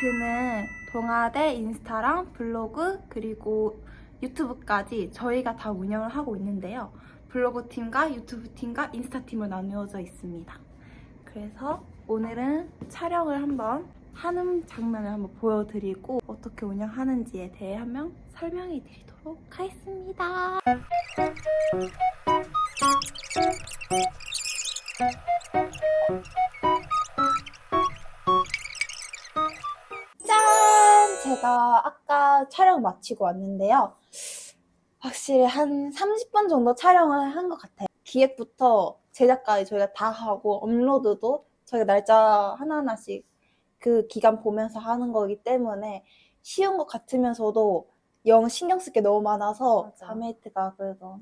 저희는 동아대 인스타랑 블로그 그리고 유튜브까지 저희가 다 운영을 하고 있는데요. 블로그 팀과 유튜브 팀과 인스타 팀으로 나누어져 있습니다. 그래서 오늘은 촬영을 한번 하는 장면을 한번 보여드리고 어떻게 운영하는지에 대해 한번 설명해 드리도록 하겠습니다. 제가 아까 촬영 마치고 왔는데요. 확실히 한 30분 정도 촬영을 한 것 같아요. 기획부터 제작까지 저희가 다 하고 업로드도 저희가 날짜 하나하나씩 그 기간 보면서 하는 거기 때문에 쉬운 것 같으면서도 영 신경 쓸 게 너무 많아서 맞아. 자메이트가 그래도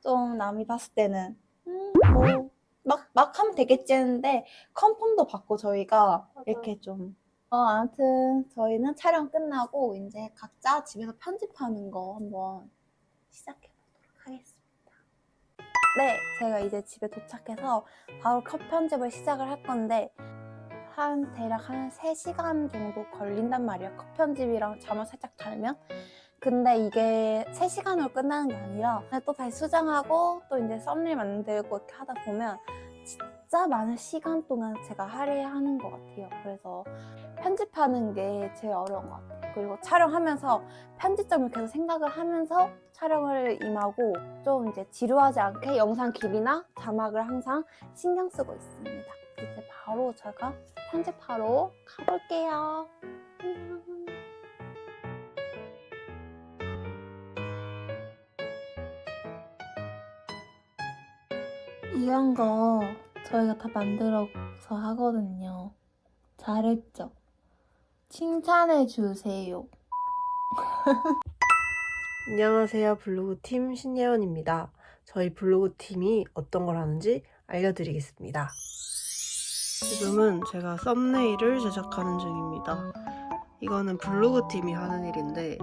좀 남이 봤을 때는 음, 뭐 막, 막 하면 되겠지 했는데 컨펌도 받고 저희가 맞아. 이렇게 좀 어, 아무튼 저희는 촬영 끝나고 이제 각자 집에서 편집하는 거 한번 시작해 보도록 하겠습니다. 네, 제가 이제 집에 도착해서 바로 컷 편집을 시작을 할 건데 한 대략 한 3시간 정도 걸린단 말이에요. 컷 편집이랑 잠을 살짝 자면. 근데 이게 3시간으로 끝나는 게 아니라 또 다시 수정하고 또 이제 썸네일 만들고 이렇게 하다 보면 진짜 많은 시간 동안 제가 할애해야 하는 것 같아요. 그래서 편집하는 게 제일 어려운 것 같아요. 그리고 촬영하면서 편집점을 계속 생각을 하면서 촬영을 임하고 좀 이제 지루하지 않게 영상 길이나 자막을 항상 신경 쓰고 있습니다. 이제 바로 제가 편집하러 가볼게요. 이런 거 저희가 다 만들어서 하거든요. 잘했죠? 칭찬해 주세요. 안녕하세요. 블로그 팀 신예원입니다. 저희 블로그 팀이 어떤 걸 하는지 알려드리겠습니다. 지금은 제가 썸네일을 제작하는 중입니다. 이거는 블로그 팀이 하는 일인데,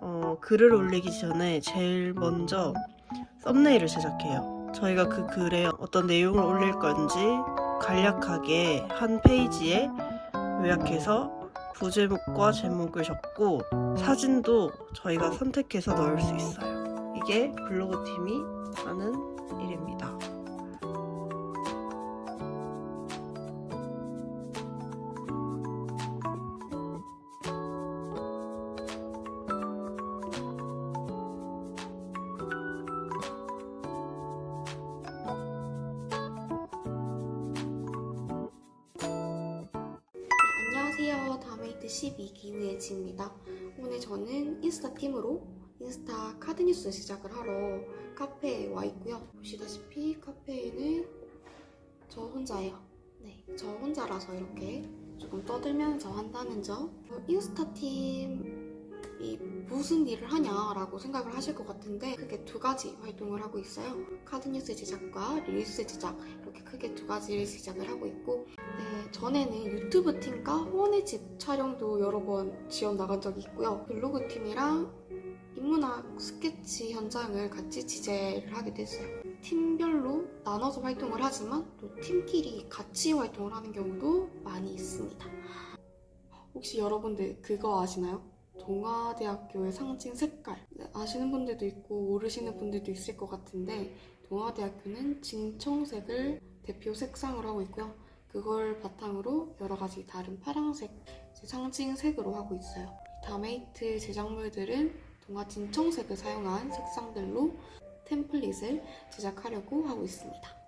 어, 글을 올리기 전에 제일 먼저 썸네일을 제작해요. 저희가 그 글에 어떤 내용을 올릴 건지 간략하게 한 페이지에 요약해서 부제목과 제목을 적고 사진도 저희가 선택해서 넣을 수 있어요. 이게 블로그 팀이 하는 일입니다. 12 기우예지입니다. 오늘 저는 인스타 팀으로 인스타 카드뉴스 시작을 하러 카페에 와 있고요. 보시다시피 카페에는 저 혼자예요. 네, 저 혼자라서 이렇게 조금 떠들면서 한다는 점. 어, 인스타 팀 이 무슨 일을 하냐라고 생각을 하실 것 같은데 크게 두 가지 활동을 하고 있어요. 카드뉴스 제작과 릴스 제작 이렇게 크게 두 가지를 시작을 하고 있고 네, 전에는 유튜브 팀과 호원의 집 촬영도 여러 번 지원 나간 적이 있고요. 블로그 팀이랑 인문학 스케치 현장을 같이 취재를 하게 됐어요. 팀별로 나눠서 활동을 하지만 또 팀끼리 같이 활동을 하는 경우도 많이 있습니다. 혹시 여러분들 그거 아시나요? 동아대학교의 상징 색깔. 네, 아시는 분들도 있고 모르시는 분들도 있을 것 같은데 동아대학교는 진청색을 대표 색상으로 하고 있고요. 그걸 바탕으로 여러 가지 다른 파랑색 이제 상징 색으로 하고 있어요. 다메이트 제작물들은 동아 진청색을 사용한 색상들로 템플릿을 제작하려고 하고 있습니다.